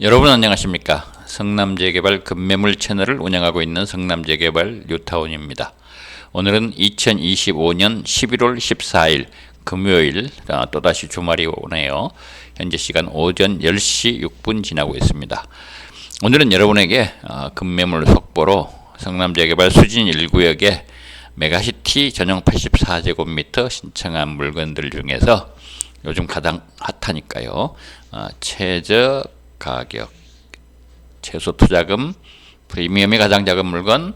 여러분 안녕하십니까? 성남재개발 급매물 채널을 운영하고 있는 성남재개발 뉴타운입니다. 오늘은 2025년 11월 14일 금요일 아, 또다시 주말이 오네요. 현재 시간 오전 10시 6분 지나고 있습니다. 오늘은 여러분에게 아, 급매물 속보로 성남재개발 수진 1구역에 메가시티 전용 84제곱미터 신청한 물건들 중에서 요즘 가장 핫하니까요. 아, 최저 가격, 최소 투자금, 프리미엄이 가장 작은 물건,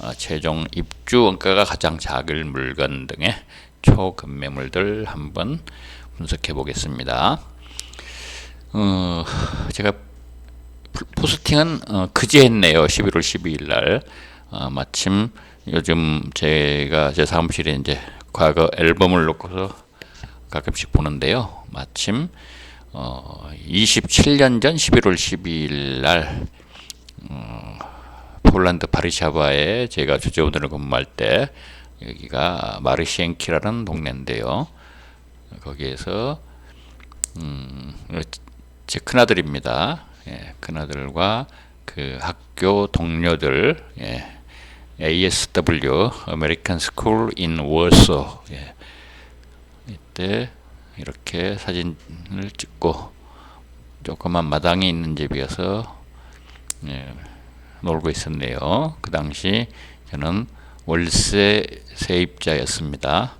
어, 최종 입주 원가가 가장 작을 물건 등의 초급매물들 한번 분석해 보겠습니다. 어, 제가 프- 포스팅은 어, 그제 했네요. 11월 12일 날. 어, 마침 요즘 제가 제 사무실에 이제 과거 앨범을 놓고서 가끔씩 보는데요. 마침 어, 27년 전 11월 12일 날 어, 폴란드 바르샤바에 제가 주재원으로 근무할 때 여기가 마르시엔키라는 동네인데요. 거기에서 음, 제 큰아들입니다. 예, 큰아들과 그 학교 동료들 예, ASW American School in Warsaw 예, 이때 이렇게 사진을 찍고 조그만 마당이 있는 집이어서 예, 놀고 있었네요. 그 당시 저는 월세 세입자였습니다.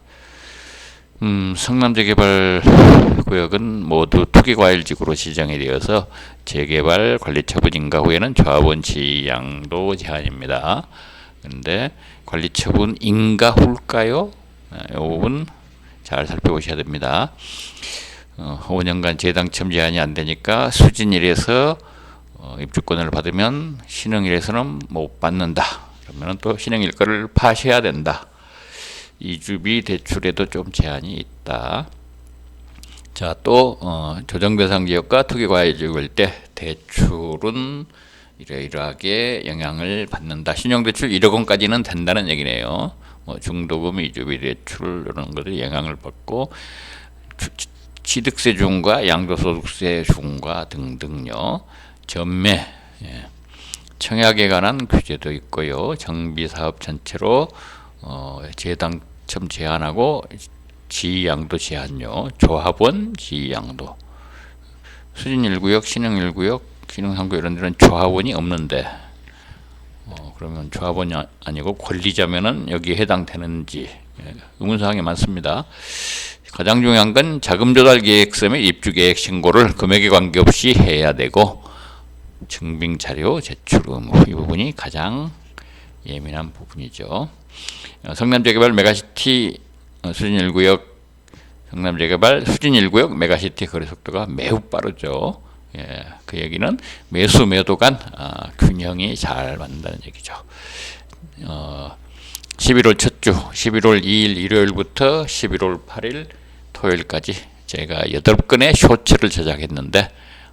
음, 성남재 개발 구역은 모두 투기과일지구로 지정이 되어서 재개발 관리처분 인가 후에는 조합원 지양도 제한입니다. 근데 관리처분 인가 후일까요? 아, 이 부분 잘 살펴보셔야 됩니다. 어, 5년간 재당첨 제한이 안 되니까 수진일에서 어, 입주권을 받으면 신흥일에서는 못 받는다. 그러면 또 신흥일 거를 파셔야 된다. 이주비 대출에도 좀 제한이 있다. 자, 또 어, 조정 대상 지역과 투기 과열 지역일 때 대출은 이러이러하게 영향을 받는다. 신용 대출 1억 원까지는 된다는 얘기네요. 뭐 중도금 이주비 대출 이런 것들이 영향을 받고 취득세 중과 양도소득세 중과 등등요. 전매 예. 청약에 관한 규제도 있고요. 정비 사업 전체로 어, 재당첨 제한하고 지양도 제한요. 조합원 지양도. 수진 1구역, 신흥 1구역, 신흥 3구역 이런 데는 조합원이 없는데 어, 그러면 조합원이 아- 아니고 권리자면은 여기에 해당되는지 예, 의문사항이 많습니다. 가장 중요한 건 자금 조달 계획서 및 입주 계획 신고를 금액에 관계없이 해야 되고 증빙 자료 제출 의무 이 부분이 가장 예민한 부분이죠. 어, 성남재개발 메가시티 어, 수진 1구역 성남재개발 수진 1구역 메가시티 거래 속도가 매우 빠르죠. 예, 그 얘기는 매수 매도 간 아, 균형이 잘 맞는다는 얘기죠. 어, 11월 첫 주, 11월 2일 일요일부터 11월 8일 토요일까지 제가 8건의 쇼츠를 제작했는데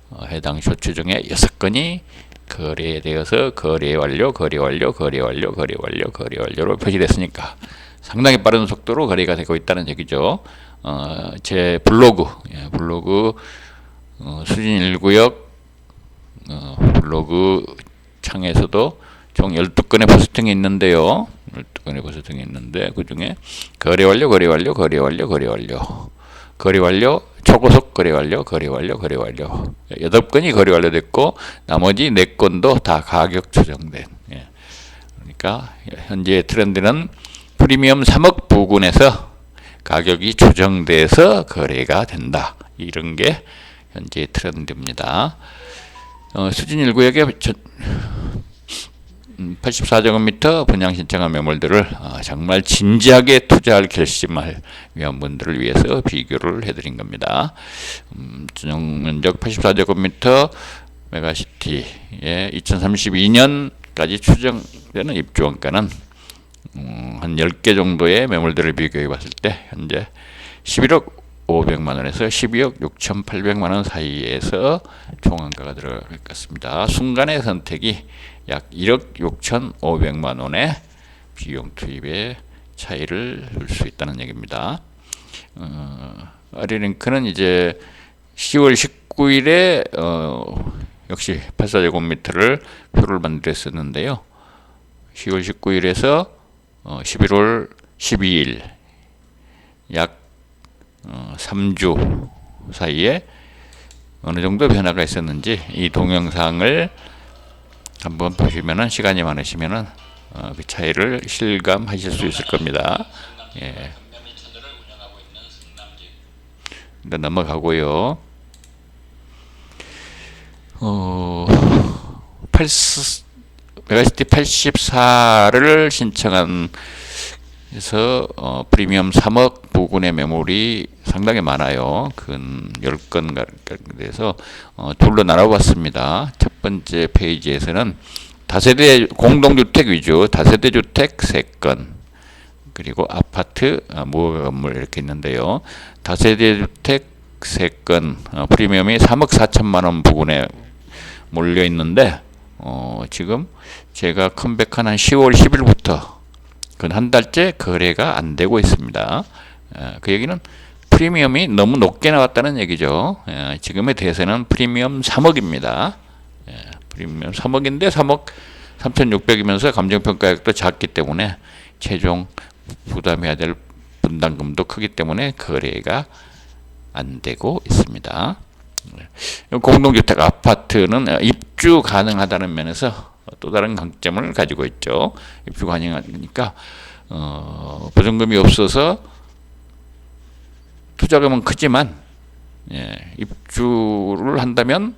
어, 해당 쇼츠 중에 6건이 거래되어서 거래 완료, 거래 완료, 거래 완료, 거래 완료, 거래 완료로 표시됐으니까 상당히 빠른 속도로 거래가 되고 있다는 얘기죠. 어, 제 블로그, 예, 블로그 어, 수진 1구역 어, 블로그 창에서도 총 12건의 포스팅이 있는데요. 12건의 포스팅이 있는데 그 중에 거래 완료, 거래 완료, 거래 완료, 거래 완료. 거래 완료, 초고속 거래 완료, 거래 완료, 거래 완료. 8건이 거래 완료됐고 나머지 4건도 다 가격 조정된. 예. 그러니까 현재 트렌드는 프리미엄 3억 부근에서 가격이 조정돼서 거래가 된다. 이런 게 현재 트렌드입니다. 어, 수진 1구역에 84제곱미터 분양 신청한 매물들을 어, 정말 진지하게 투자할 결심할 위한 분들을 위해서 비교를 해드린 겁니다. 음, 전용 면적 84제곱미터 메가시티의 2032년까지 추정되는 입주 원가는 음, 한 10개 정도의 매물들을 비교해 봤을 때 현재 11억 500만 원에서 12억 6,800만 원 사이에서 총한가가 들어갈 것 같습니다. 순간의 선택이 약 1억 6,500만 원의 비용 투입의 차이를 줄 수 있다는 얘기입니다. 어, 아리링크는 이제 10월 19일에 어, 역시 84제곱미터를 표를 만들었었는데요. 10월 19일에서 어, 11월 12일 약 어, 3주 사이에 어느 정도 변화가 있었는지 이 동영상을 한번 보시면은 시간이 많으시면은 어, 그 차이를 실감하실 수 있을 겁니다. 예. 일단 넘어가고요. 어, 80, 메가시티 84를 신청한 그래서 어, 프리미엄 3억 부근의 매물이 상당히 많아요. 근 10건 돼서 어, 둘로 나눠봤습니다. 첫 번째 페이지에서는 다세대 공동주택 위주 다세대 주택 3건 그리고 아파트 아, 무허가 건물 이렇게 있는데요. 다세대 주택 3건 어, 프리미엄이 3억 4천만 원 부근에 몰려 있는데 어, 지금 제가 컴백한 한 10월 10일부터 그한 달째 거래가 안 되고 있습니다. 어, 그 얘기는 프리미엄이 너무 높게 나왔다는 얘기죠. 어, 지금의 대세는 프리미엄 3억입니다. 예, 프리미엄 3억인데 3억 3,600이면서 감정평가액도 작기 때문에 최종 부담해야 될 분담금도 크기 때문에 거래가 안 되고 있습니다. 예, 공동주택 아파트는 입주 가능하다는 면에서 또 다른 강점을 가지고 있죠. 가능하니까 어, 보증금이 없어서 투자금은 크지만 예, 입주를 한다면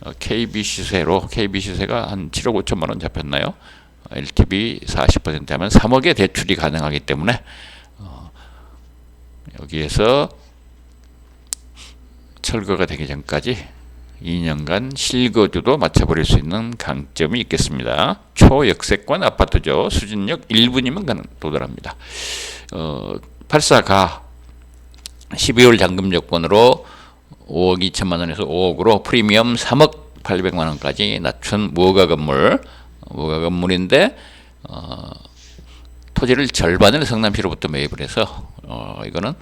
어, KB 시세로 KB 시세가 한 7억 5천만 원 잡혔나요? LTV 40% 하면 3억의 대출이 가능하기 때문에 어, 여기에서 철거가 되기 전까지 2년간 실거주도 맞춰버릴 수 있는 강점이 있겠습니다. 초역세권 아파트죠. 수진역 1분이면 가능 도달합니다. 어, 84가 12월 잔금 조건으로 5억 2천만 원에서 5억으로 프리미엄 3억 800만 원까지 낮춘 무허가 건물 무허가 건물인데 어, 토지를 절반을 성남시로부터 매입을 해서 어, 이거는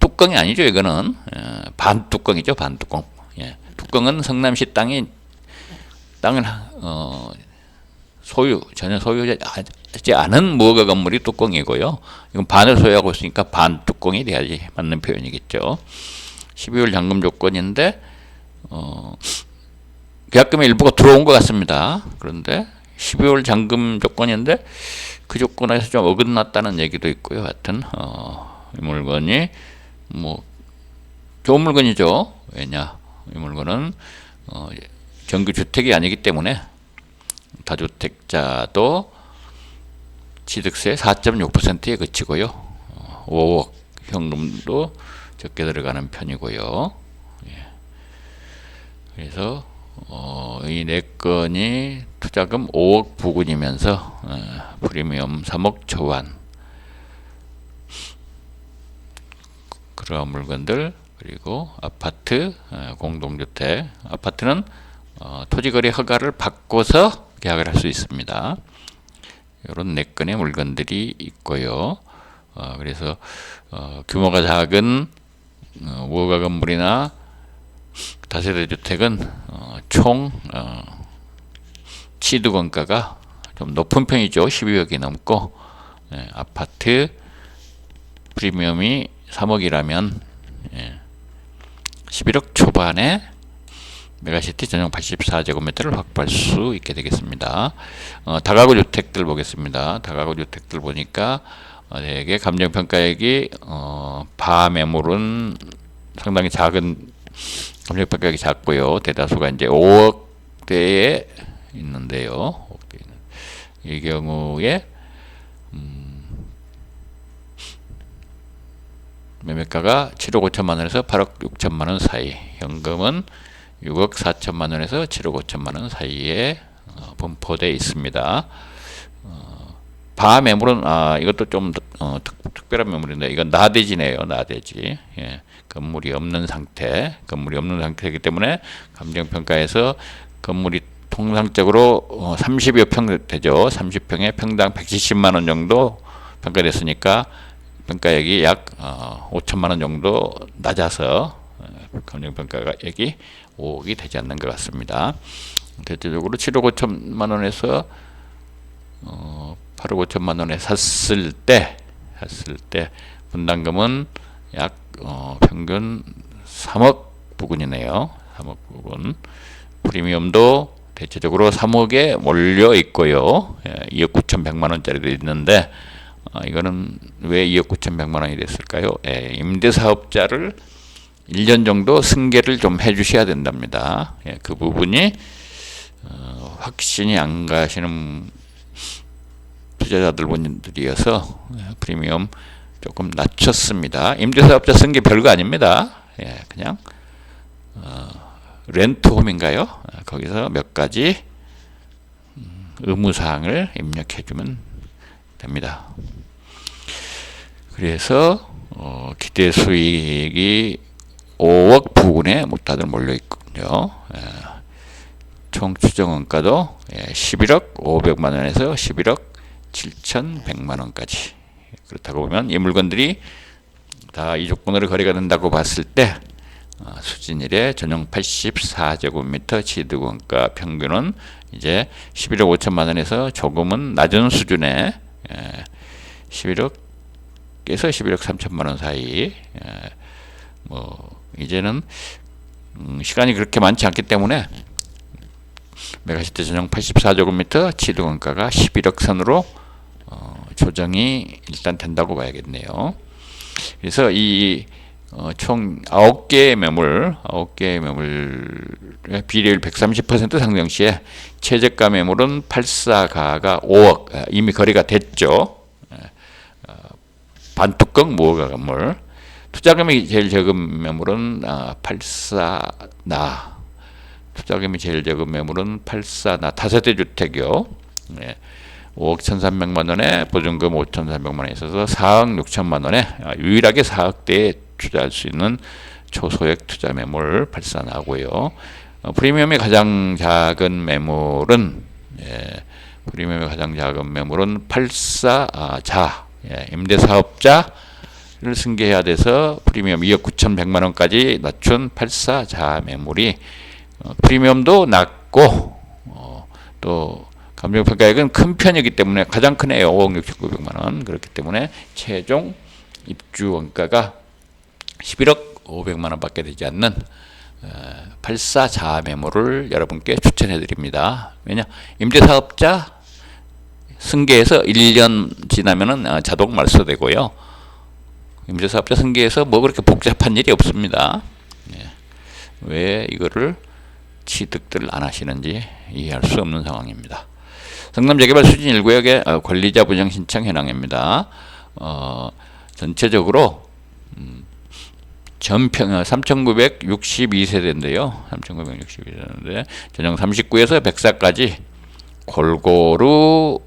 뚜껑이 아니죠. 이거는 어, 반 뚜껑이죠. 반 뚜껑. 예. 뚜껑은 성남시 땅이 땅을 어, 소유 전혀 소유하지 않은 무허가 건물이 뚜껑이고요. 이건 반을 소유하고 있으니까 반 뚜껑이 돼야지 맞는 표현이겠죠. 12월 잔금 조건인데 어, 계약금의 일부가 들어온 것 같습니다. 그런데 12월 잔금 조건인데 그 조건에서 좀 어긋났다는 얘기도 있고요. 하여튼 어, 이 물건이 뭐 좋은 물건이죠. 왜냐 이 물건은 어, 정규 주택이 아니기 때문에 다주택자도 취득세 4.6%에 그치고요. 어, 5억 현금도 적게 들어가는 편이고요. 예. 그래서 어, 이네 건이 투자금 5억 부근이면서 어, 프리미엄 3억 초반 그런 물건들 그리고 아파트, 어, 공동주택. 아파트는 어, 토지거래 허가를 받고서 계약을 할 수 있습니다. 이런 네 건의 물건들이 있고요. 어, 그래서 어, 규모가 작은 어, 무허가 건물이나 다세대 주택은 어, 총 어, 취득 원가가 좀 높은 편이죠. 12억이 넘고 예, 아파트 프리미엄이 3억이라면 예, 11억 초반에 메가시티 전용 84제곱미터를 확보할 수 있게 되겠습니다. 어, 다가구 주택들 보겠습니다. 다가구 주택들 보니까 어, 대개 감정평가액이 어, 바 매물은 상당히 작은 감정평가액이 작고요. 대다수가 이제 5억대에 있는데요. 이 경우에 매매가가 7억 5천만 원에서 8억 6천만 원 사이, 현금은 6억 4천만 원에서 7억 5천만 원 사이에 어, 분포되어 있습니다. 어, 바 매물은 아 이것도 좀 어, 특, 별한 매물인데 이건 나대지네요, 나대지. 예, 건물이 없는 상태, 건물이 없는 상태이기 때문에 감정평가에서 건물이 통상적으로 어, 30여 평 되죠. 30평에 평당 170만 원 정도 평가됐으니까 평가액이 약 어, 5천만 원 정도 낮아서 어, 감정평가액이 5억이 되지 않는 것 같습니다. 대체적으로 7억 5천만 원에서 어, 8억 5천만 원에 샀을 때 샀을 때 분담금은 약 어, 평균 3억 부근이네요. 3억 부근. 프리미엄도 대체적으로 3억에 몰려 있고요. 예, 2억 9천1만 원짜리도 있는데 어, 이거는 왜 2억 9천1만 원이 됐을까요? 예, 임대사업자를 1년 정도 승계를 좀 해주셔야 된답니다. 예, 그 부분이 어, 확신이 안 가시는 투자자들 분들이어서 예, 프리미엄 조금 낮췄습니다. 임대사업자 승계 별거 아닙니다. 예, 그냥 어, 렌트홈인가요? 어, 거기서 몇 가지 음, 의무사항을 입력해주면 됩니다. 그래서 어, 기대 수익이 5억 부근에 다들 몰려 있군요. 예, 총 추정 원가도 예, 11억 500만 원에서 11억 7,100만 원까지. 그렇다고 보면 이 물건들이 다 이 조건으로 거래가 된다고 봤을 때 어, 수진일의 전용 84제곱미터 취득원가 평균은 이제 11억 5천만 원에서 조금은 낮은 수준의 예, 11억에서 11억 3천만 원 사이 예, 뭐 이제는 음, 시간이 그렇게 많지 않기 때문에 메가시티 전용 84제곱미터 취득원가가 11억 선으로 어, 조정이 일단 된다고 봐야겠네요. 그래서 이 어, 총 9개의 매물, 9개의 매물의 비례율 130% 상승 시에 최저가 매물은 84가가 5억 아, 이미 거래가 됐죠. 예, 어, 반뚜껑 무허가 건물. 투자금이 제일 적은 매물은 아, 84나. 투자금이 제일 적은 매물은 84나 다세대 주택이요. 예. 5억 1,300만 원에 보증금 5,300만 원에 있어서 4억 6천만 원에 아, 유일하게 4억대에 투자할 수 있는 초소액 투자 매물 발산하고요. 어, 프리미엄이 가장 작은 매물은 예, 프리미엄이 가장 작은 매물은 84자 예, 임대 사업자를 승계해야 돼서 프리미엄 2억 9천100만 원까지 낮춘 84자 매물이 어, 프리미엄도 낮고 어, 또 감정평가액은 큰 편이기 때문에 가장 크네요. 5억 6,900만 원. 그렇기 때문에 최종 입주 원가가 11억 500만 원밖에 되지 않는 84 자아 매물을 여러분께 추천해 드립니다. 왜냐? 임대사업자 승계해서 1년 지나면은 어, 자동 말소되고요. 임대사업자 승계해서 뭐 그렇게 복잡한 일이 없습니다. 예. 왜 이거를 취득들 안 하시는지 이해할 수 없는 상황입니다. 성남 재개발 수진 1구역의 어, 권리자 분양 신청 현황입니다. 어, 전체적으로 음, 전평 3,962세대인데요. 3,962세대인데 전용 39에서 104까지 골고루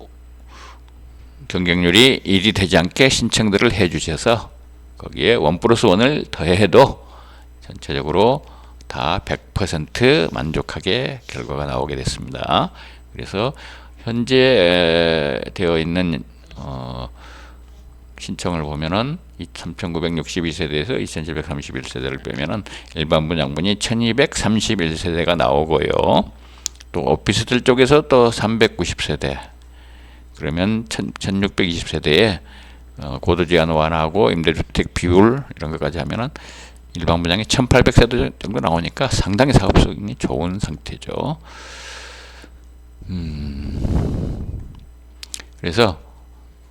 경쟁률이 1이 되지 않게 신청들을 해 주셔서 거기에 원 플러스 원을 더해도 전체적으로 다 100% 만족하게 결과가 나오게 됐습니다. 그래서 현재 되어 있는 어, 신청을 보면은 3,962세대에서 2,731세대를 빼면은 일반 분양분이 1,231세대가 나오고요. 또 오피스텔 쪽에서 또 390세대. 그러면 1,620세대에 어, 고도 제한 완화하고 임대주택 비율 이런 것까지 하면은 일반 분양이 1,800세대 정도 나오니까 상당히 사업성이 좋은 상태죠. 음, 그래서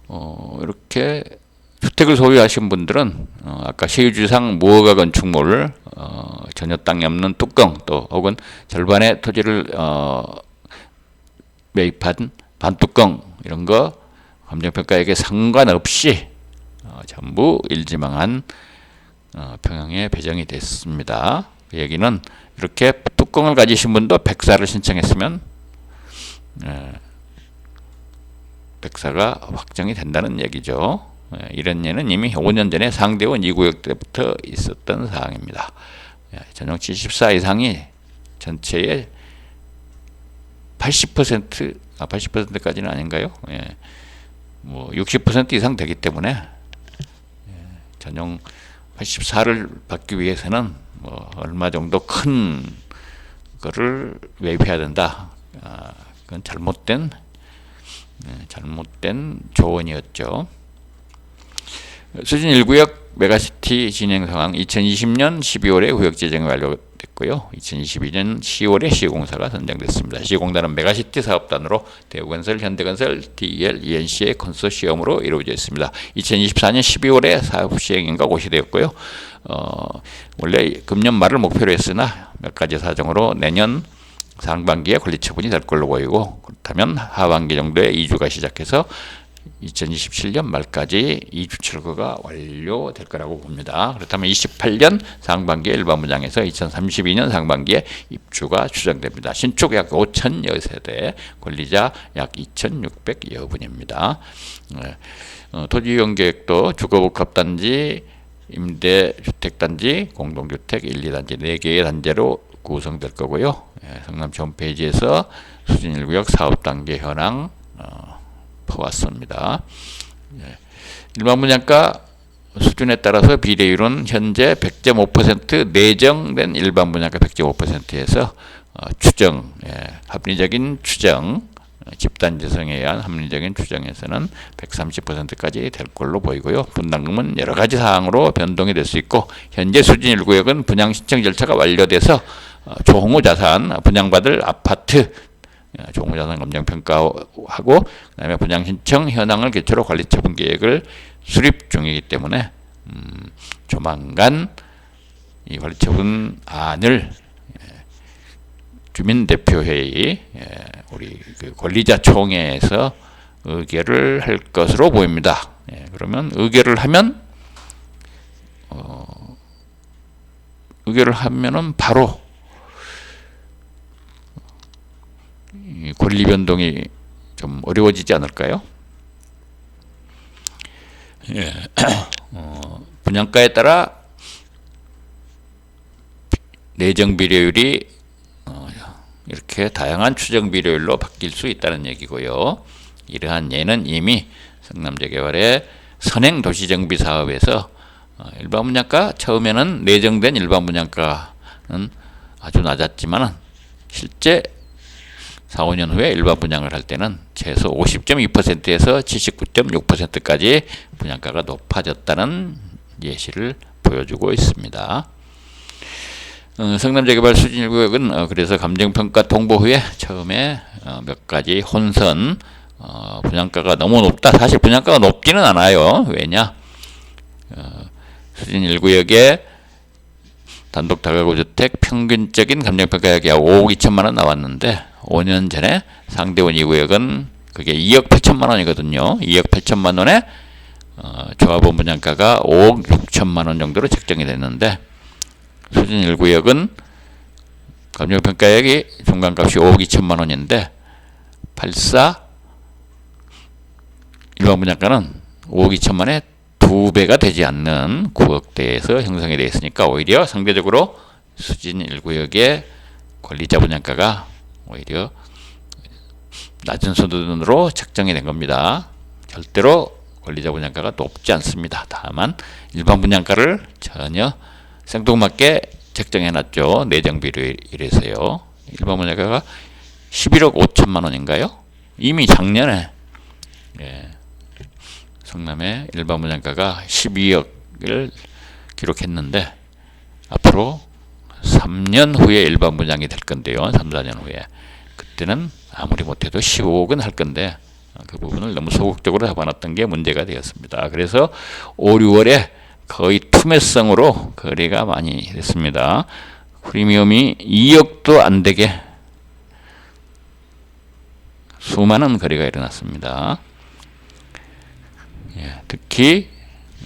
어, 이렇게 주택을 소유하신 분들은 어, 아까 시유주상 무허가 건축물 어, 전혀 땅이 없는 뚜껑 또 혹은 절반의 토지를 어, 매입한 반뚜껑 이런 거 감정평가액에 상관없이 어, 전부 일지망한 어, 평형에 배정이 됐습니다. 그 얘기는 이렇게 뚜껑을 가지신 분도 백사를 신청했으면 예, 백사가 확정이 된다는 얘기죠. 예, 이런 예는 이미 5년 전에 상대원 2구역 때부터 있었던 사항입니다. 예, 전용 74 이상이 전체의 80% 아, 80%까지는 아닌가요? 예, 뭐 60% 이상 되기 때문에 예, 전용 84를 받기 위해서는 뭐 얼마 정도 큰 거를 매입해야 된다. 아, 그건 잘못된 네, 잘못된 조언이었죠. 수진 1구역 메가시티 진행 상황 2020년 12월에 구역 재정이 완료됐고요. 2022년 10월에 시공사가 선정됐습니다. 시공단은 메가시티 사업단으로 대우건설, 현대건설, DL, ENC의 컨소시엄으로 이루어져 있습니다. 2024년 12월에 사업 시행인가 고시되었고요. 어, 원래 금년 말을 목표로 했으나 몇 가지 사정으로 내년 상반기에 권리 처분이 될 걸로 보이고 그렇다면 하반기 정도에 이주가 시작해서 2027년 말까지 이주 철거가 완료될 거라고 봅니다. 그렇다면 28년 상반기에 일반 분양에서 2032년 상반기에 입주가 추정됩니다. 신축 약 5천여 세대, 권리자 약 2,600여 분입니다. 네. 어, 토지 이용 계획도 주거복합단지, 임대주택단지, 공동주택 1, 2단지 4개의 단지로 구성될 거고요. 예, 성남시 홈페이지에서 수진 1구역 사업 단계 현황 어, 퍼왔습니다. 예, 일반 분양가 수준에 따라서 비례율은 현재 100.5% 내정된 일반 분양가 100.5%에서 어, 추정, 예, 합리적인 추정, 어, 집단지성에 의한 합리적인 추정에서는 130%까지 될 걸로 보이고요. 분담금은 여러 가지 사항으로 변동이 될 수 있고 현재 수진 1구역은 분양 신청 절차가 완료돼서 어, 조홍우 자산 분양받을 아파트 어, 조홍우 자산 검정 평가하고 그다음에 분양 신청 현황을 기초로 관리 처분 계획을 수립 중이기 때문에 음, 조만간 이 관리 처분 안을 예, 주민대표회의 예, 우리 그 권리자 총회에서 의결을 할 것으로 보입니다. 예, 그러면 의결을 하면 어, 의결을 하면은 바로 권리 변동이 좀 어려워지지 않을까요? 예. 어, 분양가에 따라 내정 비례율이 어, 이렇게 다양한 추정 비례율로 바뀔 수 있다는 얘기고요. 이러한 예는 이미 성남재개발의 선행 도시정비 사업에서 어, 일반 분양가 처음에는 내정된 일반 분양가는 아주 낮았지만은 실제 4, 5년 후에 일반 분양을 할 때는 최소 50.2%에서 79.6%까지 분양가가 높아졌다는 예시를 보여주고 있습니다. 어, 성남재개발 수진 1구역은 어, 그래서 감정평가 통보 후에 처음에 어, 몇 가지 혼선 어, 분양가가 너무 높다. 사실 분양가가 높지는 않아요. 왜냐? 어, 수진 1구역에 단독 다가구 주택 평균적인 감정평가액이 약 5억 2천만 원 나왔는데 5년 전에 상대원 2구역은 그게 2억 8천만 원이거든요. 2억 8천만 원에 어, 조합원 분양가가 5억 6천만 원 정도로 책정이 됐는데 수진 1구역은 감정평가액이 중간값이 5억 2천만 원인데 84 일반 분양가는 5억 2천만 원에 두 배가 되지 않는 9억대에서 형성이 되어 있으니까 오히려 상대적으로 수진 1구역의 권리자 분양가가 오히려 낮은 수준으로 책정이 된 겁니다. 절대로 권리자 분양가가 높지 않습니다. 다만 일반 분양가를 전혀 생뚱맞게 책정해 놨죠. 내정비를 이래서요. 일반 분양가가 11억 5천만 원인가요? 이미 작년에 예, 성남의 일반 분양가가 12억을 기록했는데 앞으로 3년 후에 일반 분양이 될 건데요. 3, 4년 후에. 그때는 아무리 못해도 15억은 할 건데 그 부분을 너무 소극적으로 잡아놨던 게 문제가 되었습니다. 그래서 5, 6월에 거의 투매성으로 거래가 많이 됐습니다. 프리미엄이 2억도 안 되게 수많은 거래가 일어났습니다. 예, 특히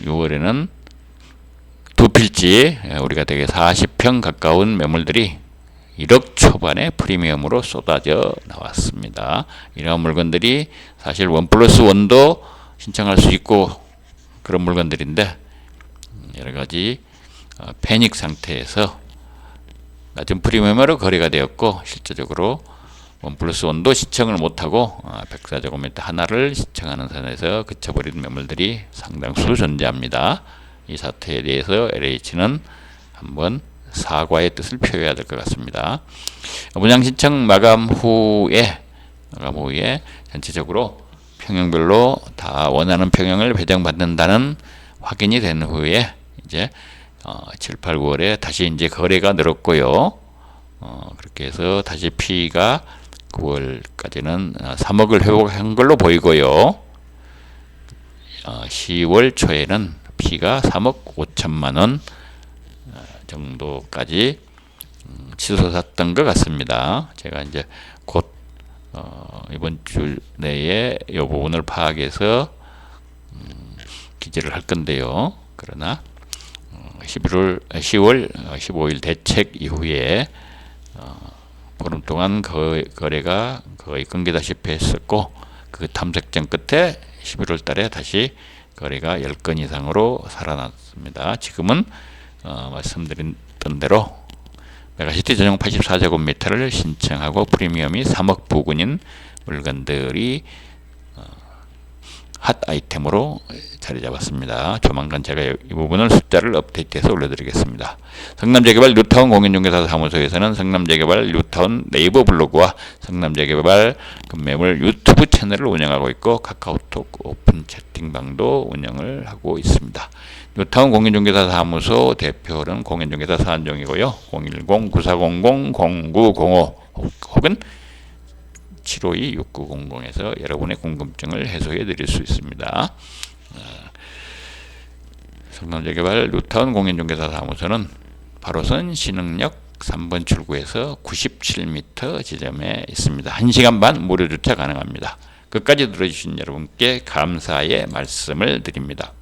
6월에는 두 필지 예, 우리가 되게 40평 가까운 매물들이 1억 초반의 프리미엄으로 쏟아져 나왔습니다. 이러한 물건들이 사실 원 플러스 원도 신청할 수 있고 그런 물건들인데 여러 가지 어, 패닉 상태에서 낮은 프리미엄으로 거래가 되었고 실제적으로 원 플러스 원도 신청을 못하고 어, 백사제곱미터 하나를 신청하는 선에서 그쳐버린 매물들이 상당수 존재합니다. 이 사태에 대해서 LH는 한번 사과의 뜻을 표해야 될 것 같습니다. 문양 신청 마감 후에 마감 후에 전체적으로 평형별로 다 원하는 평형을 배정받는다는 확인이 된 후에 이제 어, 7, 8, 9월에 다시 이제 거래가 늘었고요. 어, 그렇게 해서 다시 P가 9월까지는 3억을 회복한 걸로 보이고요. 어, 10월 초에는 P가 3억 5천만 원 어, 정도까지 음, 치솟았던 것 같습니다. 제가 이제 곧 어, 이번 주 내에 이 부분을 파악해서 음, 기재를 할 건데요. 그러나 11월, 10월 15일 대책 이후에 어, 보름 동안 거, 거래가 거의 끊기다시피 했었고 그 탐색전 끝에 11월 달에 다시 거래가 10건 이상으로 살아났습니다. 지금은 어, 말씀드렸던 대로 메가시티 전용 84제곱미터를 신청하고 프리미엄이 3억 부근인 물건들이 핫 아이템으로 자리 잡았습니다. 조만간 제가 이 부분을 숫자를 업데이트해서 올려드리겠습니다. 성남재개발 뉴타운 공인중개사 사무소에서는 성남재개발 뉴타운 네이버 블로그와 성남재개발 금매물 유튜브 채널을 운영하고 있고 카카오톡 오픈 채팅방도 운영을 하고 있습니다. 뉴타운 공인중개사 사무소 대표는 공인중개사 서한종이고요. 010-9400-0905 혹은 752-6900에서 여러분의 궁금증을 해소해 드릴 수 있습니다. 어, 성남재개발 루타운 공인중개사 사무소는 바로선 신흥역 3번 출구에서 97m 지점에 있습니다. 1시간 반 무료 주차 가능합니다. 끝까지 들어주신 여러분께 감사의 말씀을 드립니다.